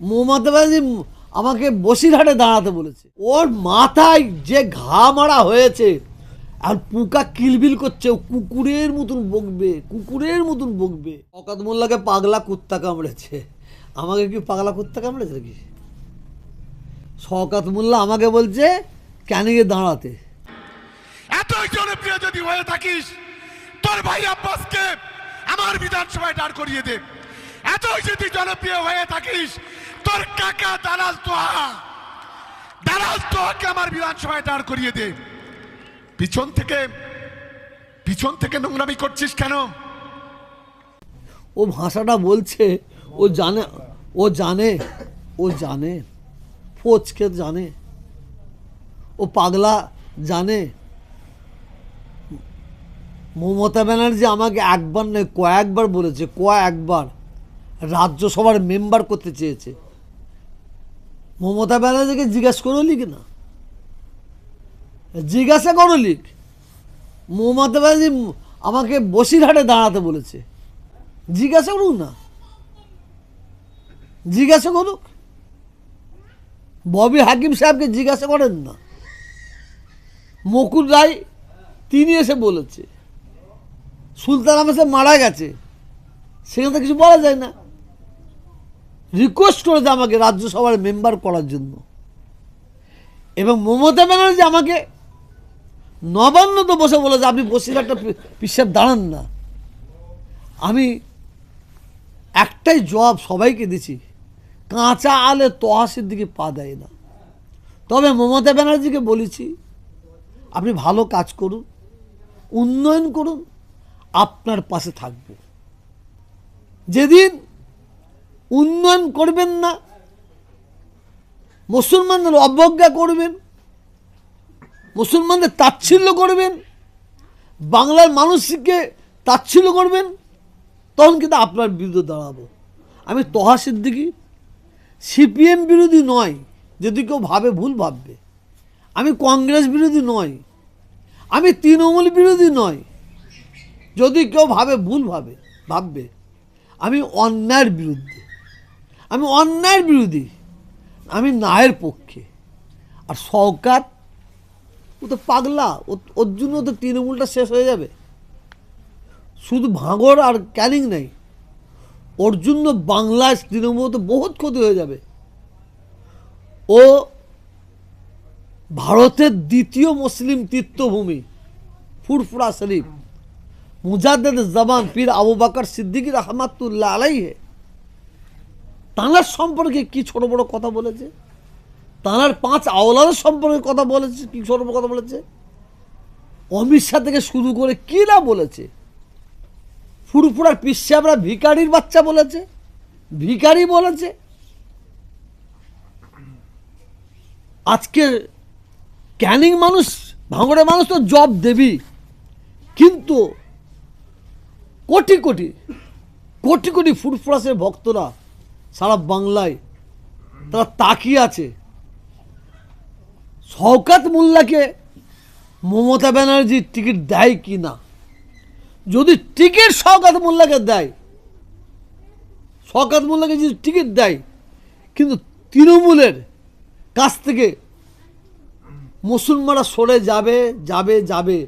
মমতা আমাকে বসিরহাটে দাঁড়াতে বলেছে। ওর মাথায় যে ঘা মারা হয়েছে, আর পুকা কিলবিল করছে কুকুরের মতন বকবে, কুকুরের মতন বকবে। অকাত মোল্লাকে পাগলা কুত্তা কামড়েছে। আমাকে কি পাগলা কুত্তা কামড়েছে নাকি? শওকাত মোল্লা আমাকে বলছে ক্যানিংয়ে দাঁড়াতে? এতই জনপ্রিয় যদি হয়ে থাকিস, তোর ভাই আব্বাসকে আমার বিধানসভায় দাঁড় করিয়ে দে। এতই যদি জনপ্রিয় হয়ে থাকিস, তোর কাকা দালাল তোহা। দালাল তোহাকে আমার বিধানসভায় দাঁড় করিয়ে দে। পিছন থেকে পিছন থেকে নোংরামি করছিস কেন? ও ভাষাটা বলছে, ও জানে ও জানে ও জানে, ফোচকে জানে, ও পাগলা জানে। মমতা ব্যানার্জি আমাকে একবার নয়, কয়েকবার বলেছে, কয়েকবার। রাজ্যসভার মেম্বার করতে চেয়েছে। মমতা ব্যানার্জিকে জিজ্ঞাসা করো লিখ না? জিজ্ঞাসা করো লিখ মমতা ব্যানার্জি আমাকে বসিরহাটে দাঁড়াতে বলেছে। জিজ্ঞাসা করুক না। জিজ্ঞাসা করুক। ববি হাকিম সাহেবকে জিজ্ঞাসা করেন না। মকুল রায়, তিনি এসে বলেছে। সুলতান আহমেদ মারা গেছে। সেখানে তো কিছু বলা যায় না। রিকোয়েস্ট করেছে আমাকে রাজ্যসভার মেম্বার করার জন্য। এবং মমতা ব্যানার্জি আমাকে নবান্ন তো বসে বলেছে, আপনি বসিরহাটটা পিসাব দাঁড়ান না। আমি একটাই জবাব সবাইকে দিছি, কাঁচা আলে তহাসির দিকে পা দেয় না। তবে মমতা ব্যানার্জিকে বলেছি, আপনি ভালো কাজ করুন, উন্নয়ন করুন, আপনার পাশে থাকব। যেদিন উন্নয়ন করবেন না। মুসলমানদের অবজ্ঞা করবেন। মুসলমানদের তাচ্ছিল্য করবেন। বাংলার মানুষকে তাচ্ছিল্য করবেন। তখন কিন্তু আপনার বিরুদ্ধে দাঁড়াবো। আমি তহা সিদ্দিকি, সিপিএম বিরোধী নয়, যদি কেউ ভাবে ভুল ভাববে। আমি কংগ্রেস বিরোধী নয়, আমি তৃণমূল বিরোধী নয়, যদি কেউ ভাবে ভুল ভাবে, ভাববে, আমি অন্যায়ের বিরুদ্ধে। আমি অন্যায়ের বিরোধী। আমি ন্যায়ের পক্ষে। আর সরকার, ও তো পাগলা। ওর জন্য তো তৃণমূলটা শেষ হয়ে যাবে। শুধু ভাঙর আর ক্যানিং নেই। ওর জন্য বাংলায় তৃণমূল তো বহুত ক্ষতি হয়ে যাবে। ও ভারতের দ্বিতীয় মুসলিম তীর্থভূমি, ফুরফুরা শরীফ মুজাদ্দেদ জবান পীর আবু বাকর সিদ্দিকী রহমাতুল্লাহ আলাইহে তাঁর সম্পর্কে কি ছোট বড় কথা বলেছে? তাঁর পাঁচ আওলাদের সম্পর্কে কথা বলেছে, কি ছোট বড় কথা বলেছে? অমিত শাহ থেকে শুরু করে কি না বলেছে? ফুরফুরার পিসাবরা ভিকারির বাচ্চা বলেছে, ভিখারি বলেছে। আজকে ক্যানিং মানুষ, ভাঙড়ে মানুষ তো জব দেবি, কিন্তু কোটি কোটি কোটি কোটি ফুরফুরাসের ভক্তরা সারা বাংলায়। তারা তাকিয়ে আছে। শওকাত মোল্লাকে মমতা ব্যানার্জি টিকিট দেয় কি না? যদি টিকিট শওকাত মোল্লাকে দেয়, শওকাত মোল্লাকে যদি টিকিট দেয়, কিন্তু তৃণমূলের কাছ থেকে মুসলমানরা সরে যাবে যাবে যাবে।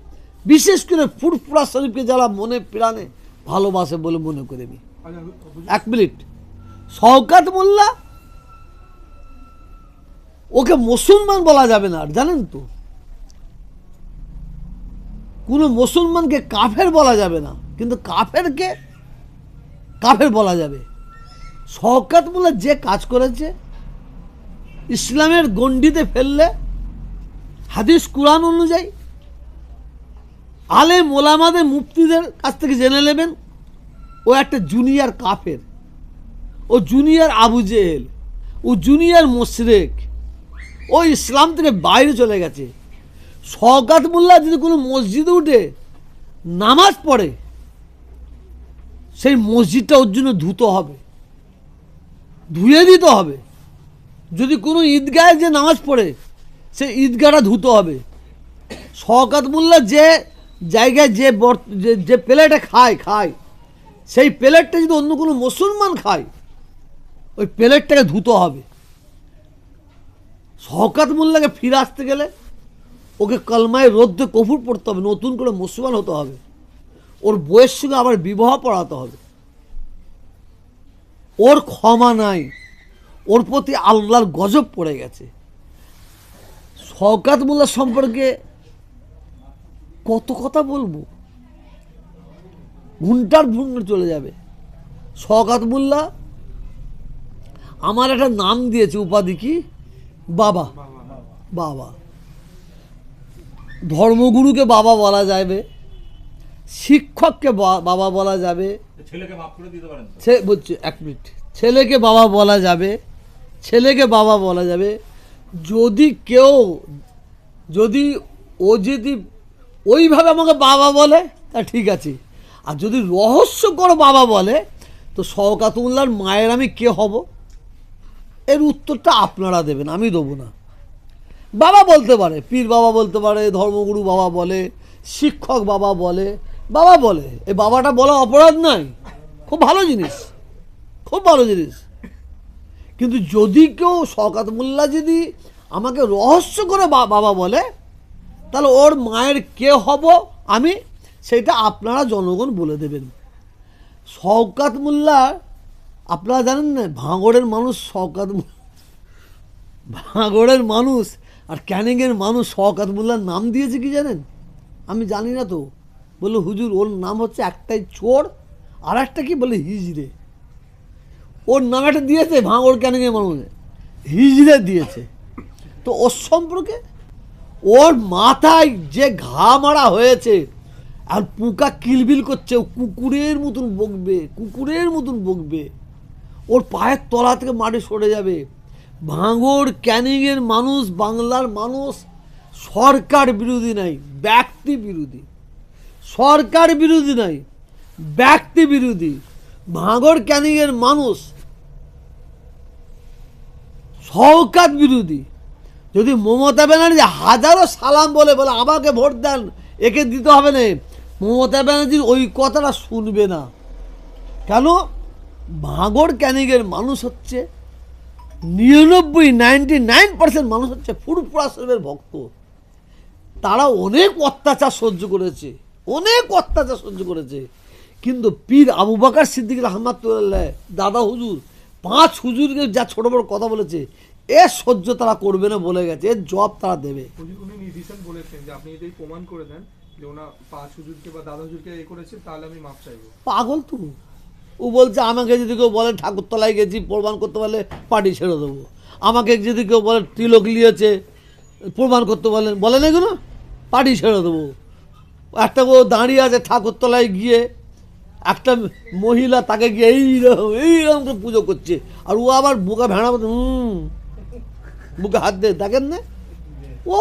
বিশেষ করে ফুরফুরা শরীফকে যারা মনে প্রাণে ভালোবাসে বলে মনে করে নি এক মিনিট। শওকাত মোল্লা? ওকে মুসলমান বলা যাবে না আর, জানেন তো? কোনো মুসলমানকে কাফের বলা যাবে না, কিন্তু কাফেরকে কাফের বলা যাবে। শওকাত মোল্লা যে কাজ করেছে, ইসলামের গণ্ডিতে ফেললে, হাদিস কুরআন অনুযায়ী আলে মোলামাদের মুফতিদের কাছ থেকে জেনে নেবেন, ও একটা জুনিয়র কাফের। ও জুনিয়র আবু জেহেল, ও জুনিয়র মোশরেক, ও ইসলাম থেকে বাইরে চলে গেছে। শওকাত মোল্লা যদি কোনো মসজিদে উঠে নামাজ পড়ে, সেই মসজিদটা ওর জন্য ধুতে হবে, ধুয়ে দিতে হবে। যদি কোনো ঈদগাহে যে নামাজ পড়ে সে ঈদগাহটা ধুতে হবে। শওকাত মোল্লা যে জায়গায় যে- যে প্লেটে খায় খায়, সেই প্লেটটা যদি অন্য কোনো মুসলমান খায় ওই প্লেটটাকে ধুতে হবে। শওকাত মোল্লাকে ফিরে আসতে গেলে ওকে কলমায় রোদ্দে কফুর পড়তে হবে, নতুন করে মুসলমান হতে হবে। ওর বইয়ের সঙ্গে আবার বিবাহ পড়াতে হবে। ওর ক্ষমা নাই, ওর প্রতি আল্লাহর গজব পড়ে গেছে। শওকাত মোল্লা সম্পর্কে কত কথা বলব? ঘুন্টার ঘুন্টা চলে যাবে। শওকাত মোল্লা আমার একটা নাম দিয়েছে উপাধি কি? বাবা। বাবা। ধর্মগুরুকে বাবা বলা যাবে শিক্ষককে বাবা বলা যাবে। করে? সে বলছে এক মিনিট। ছেলেকে বাবা বলা যাবে ছেলেকে বাবা বলা যাবে। যদি কেউ যদি ও যদি ওইভাবে আমাকে বাবা বলে তা ঠিক আছে। আর যদি রহস্যকর বাবা বলে তো শওকাতুল্লাহর মায়ের আমি কে হব? এর উত্তরটা আপনারা দেবেন, আমি দেবো না। বাবা বলতে পারে, পীর বাবা বলতে পারে, ধর্মগুরু বাবা বলে, শিক্ষক বাবা বলে বাবা বলে। এ বাবাটা বলা অপরাধ নয় খুব ভালো জিনিস, খুব ভালো জিনিস। কিন্তু যদি কেউ শকাত মোল্লা যদি আমাকে রহস্য করে বাবা বলে, তাহলে ওর মায়ের কে হব আমি, সেটা আপনারা জনগণ বলে দেবেন। শওকাত মোল্লা আপনারা জানেন না, ভাঙড়ের মানুষ শওকাত ভাঙড়ের মানুষ আর ক্যানিংয়ের মানুষ শওকাত মোল্লার নাম দিয়েছে কি জানেন? আমি জানি না তো। বলল, হুজুর, ওর নাম হচ্ছে একটাই চোর আর একটা কি? বলে হিজড়ে। ওর নাম একটা দিয়েছে ভাঙড় ক্যানিংয়ের মানুষ। হিজড়ে দিয়েছে। তো ওর সম্পর্কে ওর মাথায় যে ঘা মারা হয়েছে, আর পোকা কিলবিল করছে কুকুরের মতন বকবে, কুকুরের মতন বকবে। ওর পায়ের তলা থেকে মাটি সরে যাবে। ভাঙড় ক্যানিংয়ের মানুষ, বাংলার মানুষ, সরকার বিরোধী নাই, ব্যক্তি বিরোধী। সরকার বিরোধী নাই, ব্যক্তি বিরোধী। ভাঙড় ক্যানিংয়ের মানুষ শওকাত বিরোধী। যদি মমতা ব্যানার্জি হাজারো সালাম বলে বলে আমাকে ভোট দেন, একে দিতে হবে না। মমতা ব্যানার্জির ওই কথাটা শুনবে না। কেন? ভাঙড় ক্যানিংয়ের মানুষ হচ্ছে নিরানব্বই নাইনটি নাইন পার্সেন্ট মানুষ হচ্ছে ফুরফুরা শরীফের ভক্ত। তারা অনেক অত্যাচার সহ্য করেছে অনেক অত্যাচার সহ্য করেছে। কিন্তু পীর আবু বাকার সিদ্দিক রহমাতুল্লাহ দাদা হুজুর পাঁচ হুজুরকে যা ছোট বড় কথা বলেছে এ সহ্য তারা করবে না বলে গেছে এর জব তারা দেবে। উনি উনি বলেছেন যে আপনি যদি প্রমাণ করে দেন যে ওনা পাঁচ হুজুরকে বা দাদা হুজুরকে এ করেছে তাহলে আমি মাপ চাইব। পাগল তো ও বলছে, আমাকে যদি কেউ বলে ঠাকুরতলায় গেছি, প্রমাণ করতে পারলে পার্টি ছেড়ে দেবো। আমাকে যদি কেউ বলে তিলক লিয়েছে, প্রমাণ করতে বলেন বলেন এগুলো পার্টি ছেড়ে দেবো। একটা ও দাঁড়িয়ে আছে ঠাকুরতলায় গিয়ে, একটা মহিলা তাকে গিয়ে এইরকম এইরকম করে পুজো করছে। আর ও আবার বুকে ভেড়া হুম, বুকে হাত দিয়ে দেখেন না? ও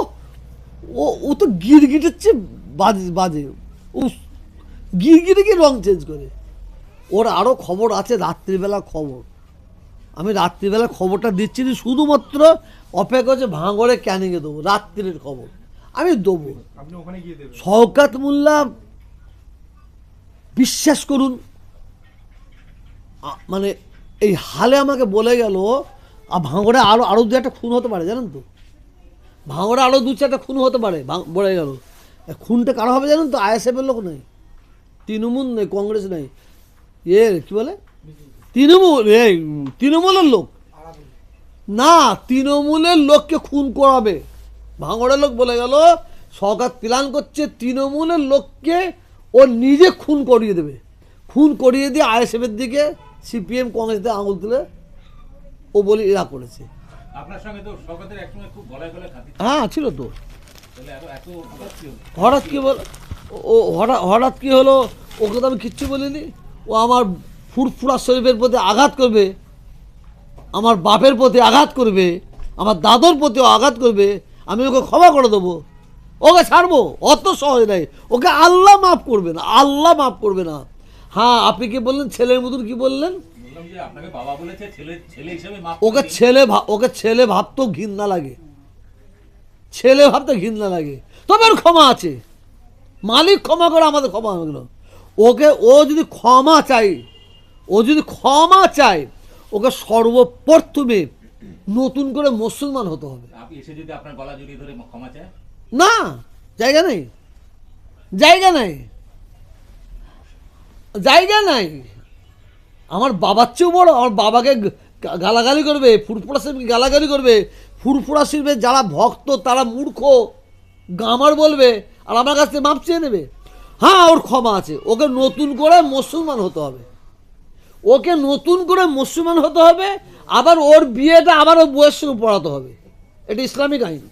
ও ও তো গিরগিটের চেয়ে বাজে বাজে। ও গিরগিরে কি রং চেঞ্জ করে? ওর আরও খবর আছে রাত্রিবেলা খবর। আমি রাত্রিবেলা খবরটা দিচ্ছি না শুধুমাত্র অপেক্ষা হচ্ছে ভাঙড়ে ক্যানিংয়ে দেবো? রাত্রির খবর। আমি দেবো। শওকাত মোল্লা বিশ্বাস করুন মানে এই হালে আমাকে বলে গেল আর ভাঙড়ে আরও আরও দু একটা খুন হতে পারে জানেন তো? ভাঙড়ে আরও দু চারটা খুন হতে পারে বলে গেল। খুনটা কারও হবে জানেন তো? আইএসএফের লোক নেই। তৃণমূল নেই কংগ্রেস নেই। এ কি বলে? তৃণমূল এই তৃণমূলের লোক। না তৃণমূলের লোককে খুন করাবে। ভাঙড়ের লোক বলে গেল সরকার প্ল্যান করছে তৃণমূলের লোককে ও নিজে খুন করিয়ে দেবে। খুন করিয়ে দিয়ে আইএসএফের দিকে সিপিএম কংগ্রেস দিয়ে আঙুল তুলে ও বলে এরা করেছে। হ্যাঁ ছিল তো? হঠাৎ কি বল ও হঠাৎ হঠাৎ কি হলো? ওকে তো আমি কিচ্ছু বলিনি। ও আমার ফুরফুরা শরীফের প্রতি আঘাত করবে আমার বাপের প্রতি আঘাত করবে আমার দাদর প্রতি আঘাত করবে আমি ওকে ক্ষমা করে দেবো। ওকে ছাড়বো অত সহজ নাই। ওকে আল্লাহ মাফ করবে না আল্লাহ মাফ করবে না। হ্যাঁ আপনি কি বললেন? ছেলের মতন কি বললেন? ওকে ছেলে ওকে ছেলে ভাবতেও ঘৃণা লাগে। ছেলে ভাবতে ঘৃণা লাগে। তবে ক্ষমা আছে। মালিক ক্ষমা করে আমাদের ক্ষমা হলো। ওকে ও যদি ক্ষমা চাই ও যদি ক্ষমা চায় ওকে সর্বপ্রথমে নতুন করে মুসলমান হতে হবে। না জায়গা নেই। জায়গা নাই। জায়গা নাই। আমার বাবার চেয়েও বড় আমার বাবাকে গালাগালি করবে ফুরফুরা শিল্পীকে গালাগালি করবে। ফুরফুরা শিল্পের যারা ভক্ত তারা মূর্খ গামার বলবে আর আমার কাছ থেকে মাপ চেয়ে নেবে। হ্যাঁ ওর ক্ষমা আছে। ওকে নতুন করে মুসলমান হতে হবে। ওকে নতুন করে মুসলমান হতে হবে, আবার ওর বিয়েটা আবার ওর বউয়ের সঙ্গে পড়াতে হবে। এটা ইসলামিক আইন।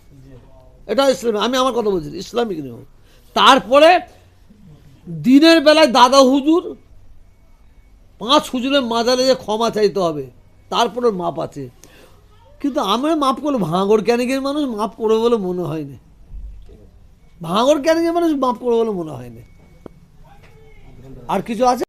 এটা ইসলামিক, আমি আমার কথা বলছি, ইসলামিক নিয়ম। তারপরে দিনের বেলায় দাদা হুজুর, পাঁচ হুজুরের মাজারে যে ক্ষমা চাইতে হবে, তারপরে মাপ আছে। কিন্তু আমরা মাপ করল ভাঙর ক্যানিকের মানুষ মাপ করবে বলে মনে হয়নি ভাঙর ক্যানিকের মানুষ মাপ করবে বলে মনে হয়নি আর কিছু আছে?